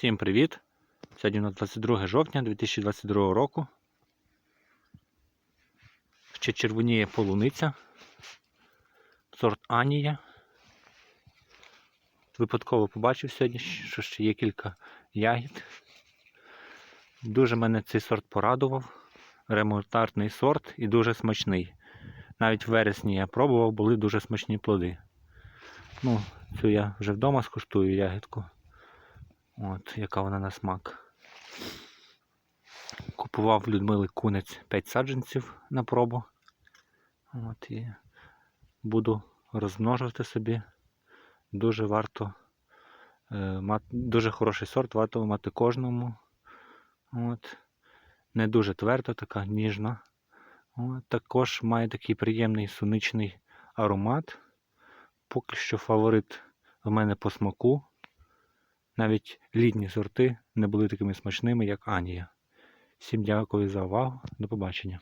Всім привіт! Сьогодні у нас 22 жовтня 2022 року. Ще червоніє полуниця. Сорт Анія. Випадково побачив сьогодні, що ще є кілька ягід. Дуже мене цей сорт порадував. Ремонтарний сорт і дуже смачний. Навіть в вересні я пробував, були дуже смачні плоди. Ну, цю я вже вдома скуштую ягідку. От, яка вона на смак. Купував Людмили Кунець 5 саджанців на пробу. От, і буду розмножувати собі. Дуже варто е, мати, дуже хороший сорт, варто мати кожному. От. Не дуже тверда, така ніжна. От, також має такий приємний суничний аромат. Поки що фаворит в мене по смаку. Навіть літні сорти не були такими смачними, як Анія. Всім дякую за увагу. До побачення.